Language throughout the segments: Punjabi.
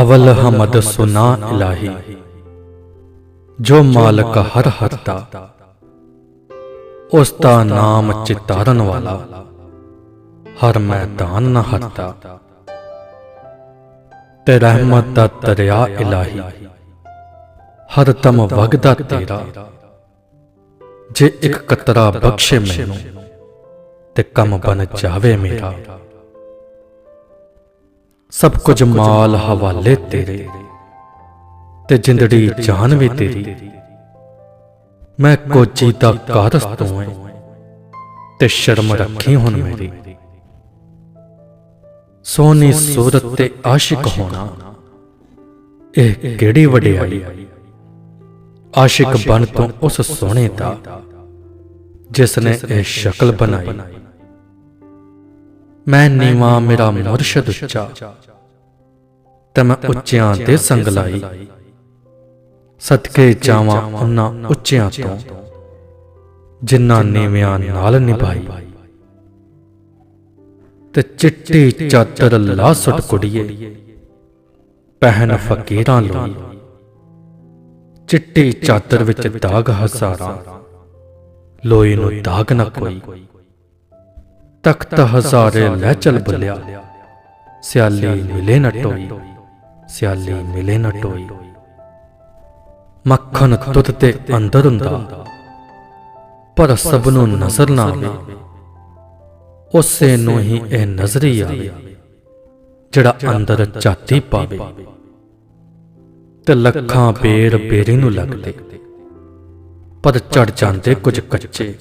ਅਵਲ ਹਮਦ ਸੁਨਾ ਇਲਾਹੀ। ਜੋ ਮਾਲਕ ਹਰ ਹਰਤਾ, ਉਸ ਦਾ ਨਾਮ ਚਿਤਾਰਨ ਵਾਲਾ, ਹਰ ਮੈਦਾਨ ਨ ਹਰਤਾ। ਤੇ ਰਹਿਮਤ ਦਾ ਦਰਿਆ ਇਲਾਹੀ, ਹਰ ਦਮ ਵਗਦਾ ਤੇਰਾ। ਜੇ ਇੱਕ ਕਤਰਾ ਬਖਸ਼ੇ ਮੈਨੂੰ, ਤੇ ਕੰਮ ਬਣ ਜਾਵੇ ਮੇਰਾ। ਸਭ ਕੁਝ ਮਾਲ ਹਵਾਲੇ ਤੇਰੇ ਤੇ ਜਿੰਦੜੀ ਜਾਨ ਵੀ ਤੇਰੀ। ਮੈਂ ਕੋਚੀ ਦਾ ਕਾਰਸ ਤੂੰ ਹੈ ਤੇ ਸ਼ਰਮ ਰੱਖੀ ਹੁਣ ਮੇਰੀ। ਸੋਨੀ ਸੂਰਤ ਤੇ ਆਸ਼ਿਕ ਹੋਣਾ। ਇਹ ਕਿਹੜੀ ਵਡਿਆਈ? ਆਸ਼ਿਕ ਬਣ ਤੋਂ ਉਸ ਸੋਹਣੇ ਦਾ ਜਿਸ ਨੇ ਇਹ ਸ਼ਕਲ ਬਣਾਈ। ਮੈਂ ਨੀਵਾ ਮੇਰਾ ਮੁਰਸ਼ਦ ਉੱਚਾ। ਤੇ ਮੈਂ ਉੱਚਿਆਂ ਦੇ ਸੰਗ ਲਾਈ। ਸਦਕੇ ਜਾਵਾਂ ਉਹਨਾਂ ਉੱਚਿਆਂ ਤੋਂ ਜਿਨ੍ਹਾਂ ਨੀਵਿਆਂ ਨਾਲ ਨਿਭਾਈ। ਤੇ ਚਿੱਟੀ ਚਾਦਰ ਲਾ ਸੁੱਟ ਕੁੜੀਏ। ਪਹਿਨ ਫਕੀਰਾਂ ਲੋਈ। ਚਿੱਟੀ ਚਾਦਰ ਵਿੱਚ ਦਾਗ ਹਜ਼ਾਰਾਂ। ਲੋਈ ਨੂੰ ਦਾਗ ਨਾ ਕੋਈ। ਤਖਤ ਹਜ਼ਾਰੇ ਲੈ ਚਲ ਬੁਲਿਆ। ਸਿਆਲੀ ਮਿਲੇ ਨਾ ਟੋਈ। ਸਿਆਲੀ ਮਿਲੇ ਨਾ ਟੋਈ। ਮੱਖਣ ਦੁੱਧ ਤੇ ਅੰਦਰ ਹੁੰਦਾ। ਪਰ ਸਭ ਨੂੰ ਨਜ਼ਰ ਨਾ ਆਵੇ। ਉਸੇ ਨੂੰ ਹੀ ਇਹ ਨਜ਼ਰੀ ਆਵੇ, ਜਿਹੜਾ ਅੰਦਰ ਚਾਤੀ ਪਾਵੇ। ਤੇ ਲੱਖਾਂ ਬੇਰ ਬੇਰੀ ਨੂੰ ਲੱਗਦੇ। ਪਰ ਚੜ ਜਾਂਦੇ ਕੁਝ ਕੱਚੇ।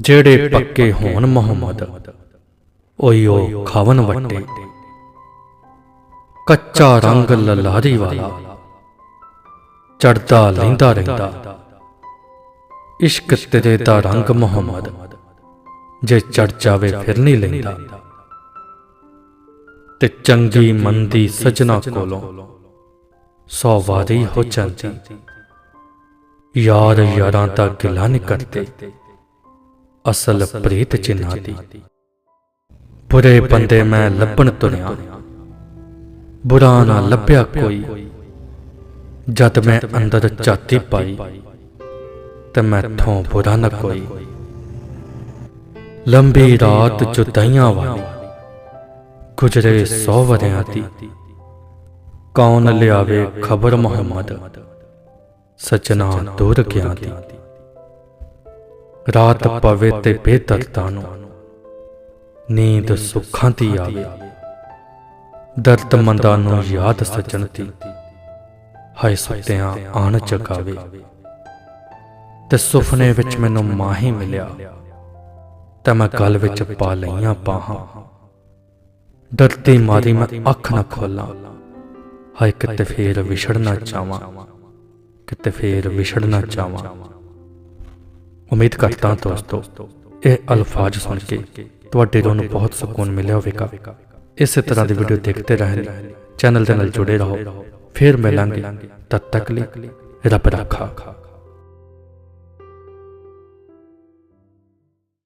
ਜਿਹੜੇ ਪੱਕੇ ਹੋਣ ਮੁਹੰਮਦ। ਓਯੋ ਖਾਵਨ ਵੱਟੇ। ਕੱਚਾ ਰੰਗ ਲਲਾਰੀ ਵਾਲਾ। ਚੜਦਾ ਲੈਂਦਾ ਰਹਿੰਦਾ। ਇਸ਼ਕ ਤੇਰੇ ਦਾ ਰੰਗ ਮੁਹੰਮਦ। ਜੇ ਚੜ ਜਾਵੇ ਫਿਰ ਨਹੀਂ ਲੈਂਦਾ। ਤੇ ਚੰਗੀ ਮੰਦੀ ਸਜਣਾ ਕੋਲੋਂ ਸੌ ਵਾਰੀ ਹੋ ਜਾਂਦੀ। ਯਾਰ ਯਾਰਾਂ ਦਾ ਗਿਲਾ ਨਹੀਂ ਕਰਦੇ। ਅਸਲ ਪ੍ਰੀਤ ਚਿੰਨਾ ਦੀ ਬੁਰੇ ਬੰਦੇ ਮੈਂ ਲੱਭਣ ਤੁਰਿਆ। ਬੁਰਾ ਨਾ ਲੱਭਿਆ ਕੋਈ। ਜਦ ਮੈਂ ਅੰਦਰ ਚਾਤੀ ਪਾਈ ਤੇ ਮੈਥੋਂ ਬੁਰਾ ਨਾ ਕੋਈ। ਲੰਬੀ ਰਾਤ ਜੁਦਾਈਆਂ ਵਾਲੀ। ਗੁਜਰੇ ਸੌ ਵਰਿਆਂ ਦੀ। ਕੌਣ ਲਿਆਵੇ ਖਬਰ ਮੁਹੰਮਦ? ਸਚਨਾ ਦੂਰ ਗਿਆ ਦੀ ਰਾਤ ਪਵੇ ਤੇ ਬੇਦਰਦਾਂ ਨੂੰ ਨੀਂਦ ਸੁੱਖਾਂ ਦੀ ਆਵੇ। ਦਰਦ ਨੂੰ ਯਾਦ ਸਜਣ ਦੀ ਹਾਏ ਸੁੱਤਿਆਂ ਆਣ ਜਗਾਵੇ। ਤੇ ਸੁਪਨੇ ਵਿੱਚ ਮੈਨੂੰ ਮਾਹੀ ਮਿਲਿਆ। ਤਾਂ ਮੈਂ ਗਲ ਵਿੱਚ ਪਾ ਲਈਆਂ ਬਾਹਾਂ। ਡਰਦੀ ਮਾਰੀ ਮੈਂ ਅੱਖ ਨਾ ਖੋਲਾਂ। ਹਾਏ ਕਿਤੇ ਫੇਰ ਵਿਛੜਨਾ ਚਾਹਾਂ ਕਿਤੇ ਫੇਰ ਵਿਛੜਨਾ ਚਾਹਾਂ ਉਮੀਦ ਕਰਦਾ ਹਾਂ ਦੋਸਤੋ, ਇਹ ਅਲਫਾਜ਼ ਸੁਣ ਕੇ ਤੁਹਾਡੇ ਰੂਹ ਨੂੰ ਬਹੁਤ ਸਕੂਨ ਮਿਲਿਆ ਹੋਵੇਗਾ। ਇਸੇ ਤਰ੍ਹਾਂ ਦੀ ਵੀਡੀਓ ਦੇਖਦੇ ਰਹਿਣ, ਚੈਨਲ ਦੇ ਨਾਲ ਜੁੜੇ ਰਹੋ, ਫਿਰ ਮਿਲਾਂਗੇ ਤਦ ਤੱਕ ਲਈ ਰੱਬ ਰਾਖਾ।